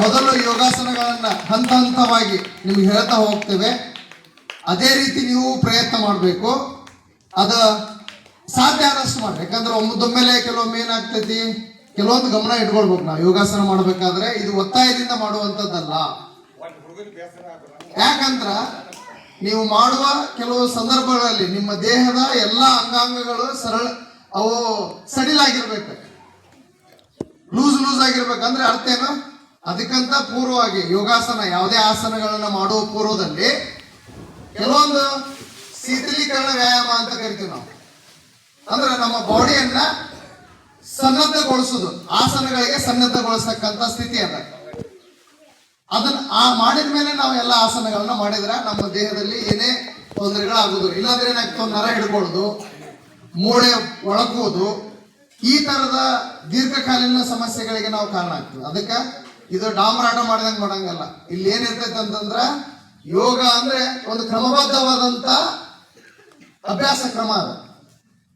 ಮೊದಲು ಯೋಗಾಸನಗಳನ್ನು ಹಂತ ಹಂತವಾಗಿ ನಿಮ್ಗೆ ಹೇಳ್ತಾ ಹೋಗ್ತೇವೆ. ಅದೇ ರೀತಿ ನೀವು ಪ್ರಯತ್ನ ಮಾಡಬೇಕು. ಅದ ಸಾಧ್ಯ ಆದಷ್ಟು ಮಾಡಿ ಯಾಕಂದ್ರೆ ಒಮ್ಮದೊಮ್ಮೆಲೆ ಕೆಲವೊಮ್ಮೆ ಏನಾಗ್ತೈತಿ? ಕೆಲವೊಂದು ಗಮನ ಇಟ್ಕೊಳ್ಬೇಕು ನಾವು. ಯೋಗಾಸನ ಮಾಡಬೇಕಾದ್ರೆ ಇದು ಒತ್ತಾಯದಿಂದ ಮಾಡುವಂಥದ್ದಲ್ಲ. ಯಾಕಂದ್ರ ನೀವು ಮಾಡುವ ಕೆಲವು ಸಂದರ್ಭಗಳಲ್ಲಿ ನಿಮ್ಮ ದೇಹದ ಎಲ್ಲ ಅಂಗಾಂಗಗಳು ಸರಳ, ಅವು ಸಡಿಲಾಗಿರ್ಬೇಕು. ಲೂಸ್ ಲೂಸ್ ಆಗಿರ್ಬೇಕಂದ್ರೆ ಅರ್ಥ ಏನು? ಅದಕ್ಕಂತ ಪೂರ್ವವಾಗಿ ಯೋಗಾಸನ ಯಾವುದೇ ಆಸನಗಳನ್ನ ಮಾಡುವ ಪೂರ್ವದಲ್ಲಿ ಕೆಲವೊಂದು ಶೀತಲೀಕರಣ ವ್ಯಾಯಾಮ ಅಂತ ಕರಿತೀವಿ ನಾವು. ಅಂದ್ರೆ ನಮ್ಮ ಬಾಡಿಯನ್ನ ಸನ್ನದ್ಧಗೊಳಿಸುದು, ಆಸನಗಳಿಗೆ ಸನ್ನದ್ಧಗೊಳಿಸ್ತಕ್ಕಂಥ ಸ್ಥಿತಿ ಅದ. ಅದನ್ನ ಆ ಮಾಡಿದ ಮೇಲೆ ನಾವು ಎಲ್ಲ ಆಸನಗಳನ್ನ ಮಾಡಿದ್ರೆ ನಮ್ಮ ದೇಹದಲ್ಲಿ ಏನೇ ತೊಂದರೆಗಳಾಗುದು ಇಲ್ಲಾಂದ್ರೆ ಏನಾಗ್ತದೆ? ನರ ಹಿಡ್ಕೊಳ್ಳೋದು, ಮೂಳೆ ಒಳಗುವುದು ಈ ತರದ ದೀರ್ಘಕಾಲೀನ ಸಮಸ್ಯೆಗಳಿಗೆ ನಾವು ಕಾರಣ ಆಗ್ತೀವಿ. ಅದಕ್ಕೆ ಇದು ಡಾಮರಾಟ ಮಾಡಿದಂಗೆ ಮಾಡಂಗಲ್ಲ. ಇಲ್ಲಿ ಏನಿರ್ತೈತೆ ಅಂತಂದ್ರ ಯೋಗ ಅಂದ್ರೆ ಒಂದು ಕ್ರಮಬದ್ಧವಾದಂತ ಅಭ್ಯಾಸ ಕ್ರಮ ಅದ.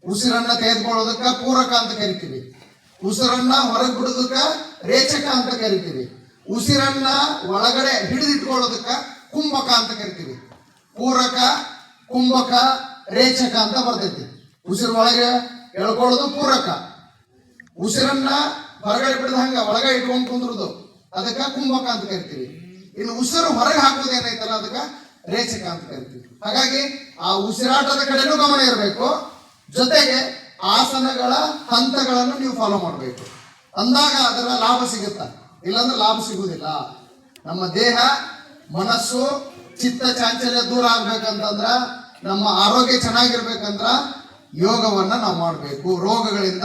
ಉಸಿರನ್ನ ತೆಗೆದುಕೊಳ್ಳೋದಕ್ಕ ಪೂರಕ ಅಂತ ಕರಿತೀವಿ. ಉಸಿರನ್ನ ಹೊರಗೆ ಬಿಡೋದಕ್ಕ ರೇಚಕ ಅಂತ ಕರಿತೀವಿ. ಉಸಿರನ್ನ ಒಳಗಡೆ ಹಿಡಿದಿಟ್ಕೊಳ್ಳೋದಕ್ಕ ಕುಂಭಕ ಅಂತ ಕರಿತೀವಿ. ಪೂರಕ, ಕುಂಭಕ, ರೇಚಕ ಅಂತ ಬರ್ತೈತಿ. ಉಸಿರು ಒಳಗೆ ಎಳ್ಕೊಳ್ಳೋದು ಪೂರಕ. ಉಸಿರನ್ನ ಹೊರಗಡೆ ಬಿಡದ ಹಂಗ ಒಳಗ ಇಟ್ಕೊಂಡು ಕುಂದ್ರದು. ಅದಕ್ಕ ಕುಂಭಕ ಅಂತ ಕರಿತೀವಿ. ಇನ್ನು ಉಸಿರು ಹೊರಗೆ ಹಾಕೋದು ಏನೈತಲ್ಲ ಅದಕ್ಕ ರೇಚಕ ಅಂತ ಕರಿತೀವಿ. ಹಾಗಾಗಿ ಆ ಉಸಿರಾಟದ ಕಡೆನೂ ಗಮನ ಇರಬೇಕು. ಜೊತೆಗೆ ಆಸನಗಳ ಹಂತಗಳನ್ನು ನೀವು ಫಾಲೋ ಮಾಡಬೇಕು. ಅಂದಾಗ ಅದರ ಲಾಭ ಸಿಗುತ್ತ? ಇಲ್ಲಾಂದ್ರೆ ಲಾಭ ಸಿಗುವುದಿಲ್ಲ. ನಮ್ಮ ದೇಹ, ಮನಸ್ಸು, ಚಿತ್ತ, ಚಾಂಚಲ್ಯ ದೂರ ಆಗ್ಬೇಕಂತಂದ್ರ, ನಮ್ಮ ಆರೋಗ್ಯ ಚೆನ್ನಾಗಿರ್ಬೇಕಂದ್ರ ಯೋಗವನ್ನ ನಾವು ಮಾಡಬೇಕು. ರೋಗಗಳಿಂದ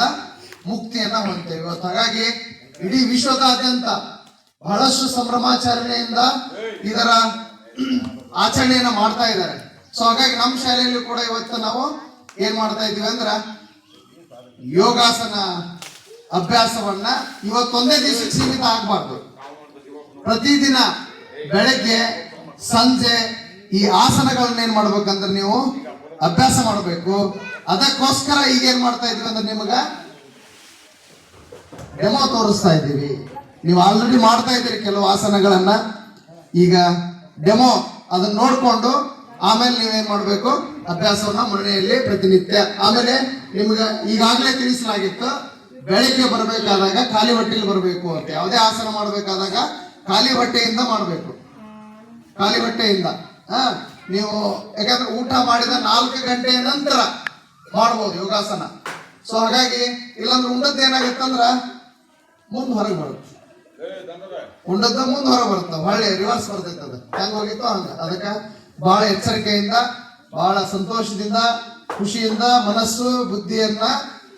ಮುಕ್ತಿಯನ್ನ ಹೊಂದ್ತೇವೆ ಇವತ್ತು. ಹಾಗಾಗಿ ಇಡೀ ವಿಶ್ವದಾದ್ಯಂತ ಬಹಳಷ್ಟು ಸಂಭ್ರಮಾಚರಣೆಯಿಂದ ಇದರ ಆಚರಣೆಯನ್ನ ಮಾಡ್ತಾ ಇದ್ದಾರೆ. ಸೊ ಹಾಗಾಗಿ ನಮ್ಮ ಶಾಲೆಯಲ್ಲಿ ಕೂಡ ಇವತ್ತು ನಾವು ಏನ್ ಮಾಡ್ತಾ ಇದೀವಿ ಅಂದ್ರ ಯೋಗಾಸನ ಅಭ್ಯಾಸವನ್ನ ಇವತ್ತೊಂದೇ ದಿವಸಕ್ಕೆ ಸೀಮಿತ ಆಗ್ಬಾರ್ದು. ಪ್ರತಿದಿನ ಬೆಳಗ್ಗೆ, ಸಂಜೆ ಈ ಆಸನಗಳನ್ನ ಏನ್ ಮಾಡ್ಬೇಕಂದ್ರೆ ನೀವು ಅಭ್ಯಾಸ ಮಾಡಬೇಕು. ಅದಕ್ಕೋಸ್ಕರ ಈಗ ಏನ್ ಮಾಡ್ತಾ ಇದೀವಿ ಅಂದ್ರೆ ನಿಮಗ ಡೆಮೋ ತೋರಿಸ್ತಾ ಇದ್ದೀವಿ. ನೀವು ಆಲ್ರೆಡಿ ಮಾಡ್ತಾ ಇದ್ದೀರಿ ಕೆಲವು ಆಸನಗಳನ್ನ. ಈಗ ಡೆಮೋ ಅದನ್ನ ನೋಡ್ಕೊಂಡು ಆಮೇಲೆ ನೀವೇನ್ ಮಾಡಬೇಕು? ಅಭ್ಯಾಸವನ್ನ ಮನೆಯಲ್ಲಿ ಪ್ರತಿನಿತ್ಯ. ಆಮೇಲೆ ನಿಮ್ಗೆ ಈಗಾಗಲೇ ತಿಳಿಸಲಾಗಿತ್ತು, ಬೆಳಿಗ್ಗೆ ಬರಬೇಕಾದಾಗ ಖಾಲಿ ಹೊಟ್ಟೆಲಿ ಬರಬೇಕು ಅಂತ. ಯಾವುದೇ ಆಸನ ಮಾಡಬೇಕಾದಾಗ ಖಾಲಿ ಹೊಟ್ಟೆಯಿಂದ ಮಾಡಬೇಕು. ಖಾಲಿ ಹೊಟ್ಟೆಯಿಂದ. ಹಾ. ನೀವು ಯಾಕಂದ್ರೆ ಊಟ ಮಾಡಿದ ನಾಲ್ಕು ಗಂಟೆಯ ನಂತರ ಮಾಡ್ಬೋದು ಯೋಗಾಸನ. ಸೊ ಹಾಗಾಗಿ ಇಲ್ಲಾಂದ್ರೆ ಉಂಡದ್ದು ಏನಾಗುತ್ತಂದ್ರ ಮುಂದ್ ಹೊರಗೆ ಬರುತ್ತೆ. ಉಂಡದ್ದು ಮುಂದ್ ಹೊರಗೆ ಬರುತ್ತೆ. ಒಳ್ಳೆ ರಿವರ್ಸ್ ಬರ್ತೈತೆ ಅದು. ಹೆಂಗ್ ಹೋಗಿತ್ತು ಹಂಗ. ಅದಕ್ಕೆ ಬಹಳ ಎಚ್ಚರಿಕೆಯಿಂದ ಬಹಳ ಸಂತೋಷದಿಂದ, ಖುಷಿಯಿಂದ, ಮನಸ್ಸು, ಬುದ್ಧಿಯನ್ನ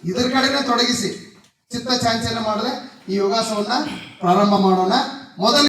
ಇದ್ರ ಕಡೆನೆ ತೊಡಗಿಸಿ. ಚಿತ್ತ ಚಾಂಚಲ್ಯ ಮಾಡದೆ ಈ ಯೋಗಾಸವನ್ನ ಪ್ರಾರಂಭ ಮಾಡೋಣ. ಮೊದಲು